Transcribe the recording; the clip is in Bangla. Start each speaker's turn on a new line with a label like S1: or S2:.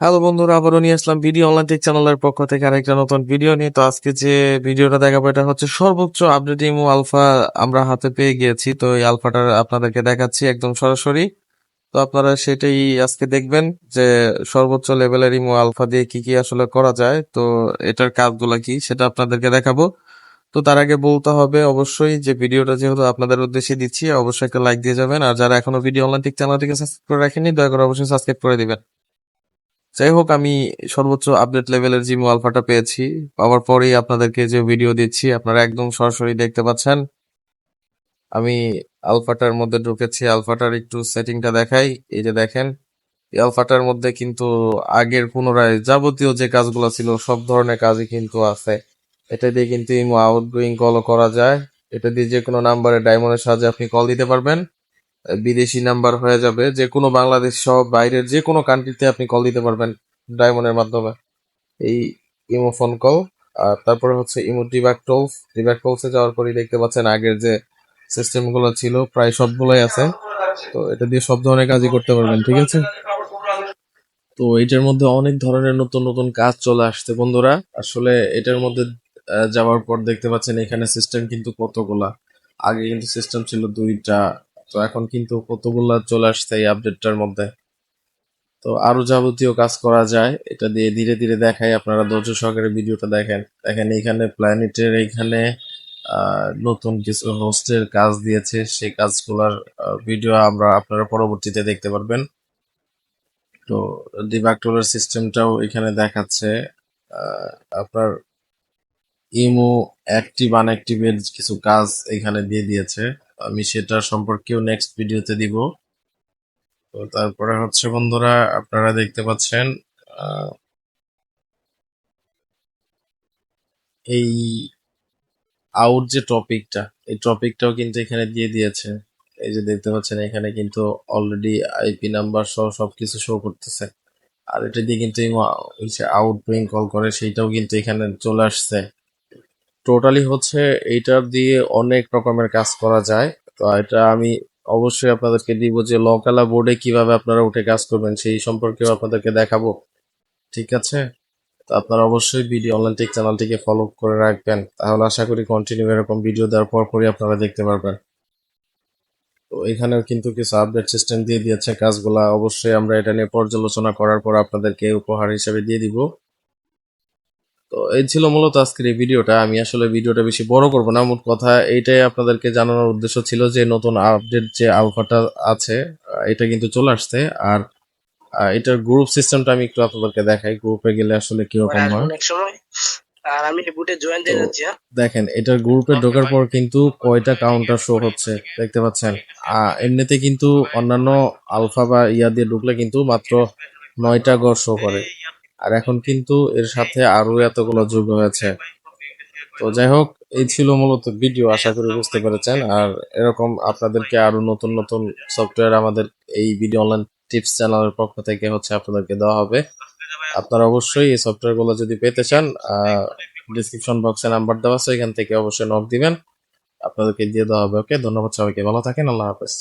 S1: হ্যালো বন্ধুরা, আবারও নিয়ে আসলাম ভিডিও অনলাইন টেক চ্যানেলের পক্ষ থেকে আরেকটা নতুন ভিডিও নিয়ে। তো আজকে যে ভিডিওটা দেখাবো, এটা হচ্ছে সর্বোচ্চ আপডেট ইমো আলফা আমরা হাতে পেয়ে গিয়েছি। তো এই আলফাটা আপনাদেরকে দেখাচ্ছি একদম সরাসরি। তো আপনারা সেটাই আজকে দেখবেন যে সর্বোচ্চ লেভেলের ইমো আলফা দিয়ে কি কি আসলে করা যায়, তো এটার কাজগুলো কি সেটা আপনাদেরকে দেখাবো। তো তার আগে বলতে হবে অবশ্যই যে ভিডিওটা যেহেতু আপনাদের উদ্দেশ্যে দিচ্ছি, অবশ্যই একটা লাইক দিয়ে যাবেন। আর যারা এখনও ভিডিও অনলাইন টেক চ্যানেলটিকে সাবস্ক্রাইব করে রাখেননি, দয়া করে অবশ্যই সাবস্ক্রাইব করে দিবেন। যাই হোক, আমি সর্বোচ্চ আপডেট লেভেলের জিমো আলফাটা পেয়েছি। পাওয়ার পরেই আপনাদেরকে যে ভিডিও দিচ্ছি, আপনারা একদম সরাসরি দেখতে পাচ্ছেন। আমি আলফাটার মধ্যে ঢুকেছি। আলফাটার একটু সেটিংটা দেখাই। এই যে দেখেন, এই আলফাটার মধ্যে কিন্তু আগের পুনরায় যাবতীয় যে কাজগুলো ছিল, সব ধরনের কাজই কিন্তু আছে। এটা দিয়ে কিন্তু ইমো আউটগোয়িং কলও করা যায়। এটা দিয়ে যে কোনো নাম্বারে ডায়মন্ডের সাহায্যে আপনি কল দিতে পারবেন। বিদেশি নাম্বার হয়ে যাবে। যে কোনো বাংলাদেশ সহ বাইরের যে কোনো কান্ট্রিতে আপনি কল দিতে পারবেন ডায়মন্ডের মাধ্যমে। এই ইমো ফোন কল আর তারপরে হচ্ছে ইমো ডিব্যাক টোলস ডিব্যাক টোলসে যাওয়ার পরেই দেখতে পাচ্ছেন আগের যে সিস্টেমগুলো ছিল, প্রায় সবগুলোই আছে। তো এটা দিয়ে সব ধরনের কাজই করতে পারবেন, ঠিক আছে? তো এটার মধ্যে অনেক ধরনের নতুন নতুন কাজ চলে আসছে বন্ধুরা। আসলে এটার মধ্যে যাওয়ার পর দেখতে পাচ্ছেন এখানে সিস্টেম কিন্তু কতগুলা। আগে কিন্তু সিস্টেম ছিল দুইটা তো এখন কিন্তু কতগুলা চলে আসছে এই আপডেটটার মধ্যে। তো আরও যাবতীয় কাজ করা যায় এটা দিয়ে ধীরে ধীরে দেখাই আপনারা ধৈর্য সহকারে ভিডিওটা দেখেন। দেখেন এখানে প্ল্যানেটের আহ, নতুন কিছু হোস্টের কাজ দিয়েছে সেই কাজগুলোর ভিডিও আমরা আপনারা পরবর্তীতে দেখতে পারবেন। তো ডিবাক্টোলার সিস্টেমটাও এখানে দেখাচ্ছে আপনার ইমো অ্যাক্টিভ আনঅ্যাক্টিভের কিছু কাজ এখানে দিয়ে দিয়েছে। আমি সেটা সম্পর্কেও নেক্সট ভিডিওতে দিব। তো তারপরে হচ্ছে বন্ধুরা, আপনারা দেখতে পাচ্ছেন এই আউট যে টপিকটা এই টপিকটাও কিন্তু এখানে দিয়ে দিয়েছে। এই যে দেখতে পাচ্ছেন, এখানে কিন্তু অলরেডি আইপি নাম্বার সহ সবকিছু শো করতেছে। আর এটা দিয়ে কিন্তু আউট কল করে, সেইটাও কিন্তু এখানে চলে আসছে। টোটালি হচ্ছে এইটার দিয়ে অনেক রকমের কাজ করা যায়। তো এটা আমি অবশ্যই আপনাদেরকে দিব যে লকালা বোর্ডে কীভাবে আপনারা উঠে কাজ করবেন, সেই সম্পর্কেও আপনাদেরকে দেখাবো। ঠিক আছে? তো আপনারা অবশ্যই ভিডিও অনলাইন টেক চ্যানেলটিকে ফলো করে রাখবেন। তাহলে আশা করি কন্টিনিউ এরকম ভিডিও দেওয়ার পর পরই আপনারা দেখতে পারবেন। তো এখানেও কিন্তু কিছু আপডেট সিস্টেম দিয়ে দিয়েছে কাজগুলা। অবশ্যই আমরা এটা নিয়ে পর্যালোচনা করার পর আপনাদেরকে উপহার হিসেবে দিয়ে দিব। তো এই ছিল মূলত আজকের এই ভিডিওটা। আমি আসলে ভিডিওটা বেশি বড় করব না। মোট কথা এইটাই আপনাদেরকে জানানোর উদ্দেশ্য ছিল যে নতুন আপডেট যে আলফাটা আছে এটা কিন্তু চলে আসছে। আর এটার গ্রুপ সিস্টেমটা আমি একটু আপনাদেরকে দেখাই। গ্রুপে গেলে আসলে কীরকম হয়?
S2: অনেক সময়। আর আমি বুটে জয়েন দিয়ে যাচ্ছি হ্যাঁ?
S1: দেখেন এটার গ্রুপে ঢোকার পর কিন্তু কয়টা কাউন্টার শো হচ্ছে দেখতে পাচ্ছেন? এমনিতে কিন্তু অন্যান্য আলফা বা ইয়া দিয়ে ঢুকলে কিন্তু মাত্র নয়টা গড় শো করে। আর এখন কিন্তু এর সাথে আরও এতগুলো যোগ হয়েছে তো যাই হোক, এই ছিল মূলত ভিডিও, আশা করি বুঝতে পেরেছেন। আর এরকম আপনাদেরকে আরও নতুন নতুন সফটওয়্যার আমাদের এই ভিডিও অনলাইন টিপস চ্যানেলের পক্ষ থেকে হচ্ছে আপনাদেরকে দেওয়া হবে। আপনারা অবশ্যই এই সফটওয়্যারগুলো যদি পেতে চান ডিসক্রিপশন বক্সে নাম্বার দেওয়া আছে, এখান থেকে অবশ্যই নক দিবেন। আপনাদেরকে দিয়ে দেওয়া হবে ওকে ধন্যবাদ সবাইকে, ভালো থাকেন, আল্লাহ হাফেজ।